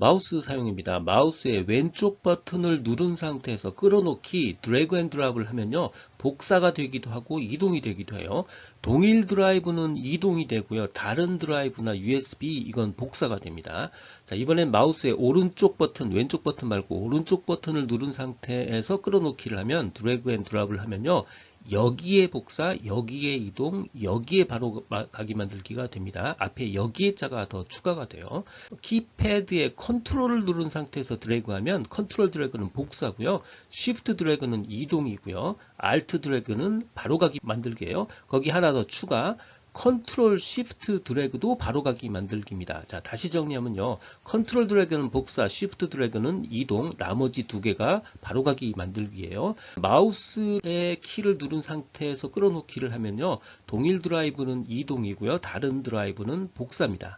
마우스 사용입니다. 마우스의 왼쪽 버튼을 누른 상태에서 끌어놓기 드래그 앤 드랍을 하면요. 복사가 되기도 하고 이동이 되기도 해요. 동일 드라이브는 이동이 되고요. 다른 드라이브나 USB 이건 복사가 됩니다. 자, 이번엔 마우스의 오른쪽 버튼, 왼쪽 버튼 말고 오른쪽 버튼을 누른 상태에서 끌어놓기를 하면 드래그 앤 드랍을 하면요. 여기에 복사, 여기에 이동, 여기에 바로 마- 가기 만들기가 됩니다. 앞에 여기에 자가 더 추가가 돼요. 키패드의 컨트롤을 누른 상태에서 드래그하면 컨트롤 드래그는 복사고요. 쉬프트 드래그는 이동이고요. 알트 드래그는 바로 가기 만들기예요. 거기 하나 더 추가. 컨트롤 쉬프트 드래그도 바로 가기 만들기입니다. 자, 다시 정리하면요. 컨트롤 드래그는 복사, 쉬프트 드래그는 이동, 나머지 두 개가 바로 가기 만들기예요. 마우스의 키를 누른 상태에서 끌어놓기를 하면요. 동일 드라이브는 이동이고요. 다른 드라이브는 복사입니다.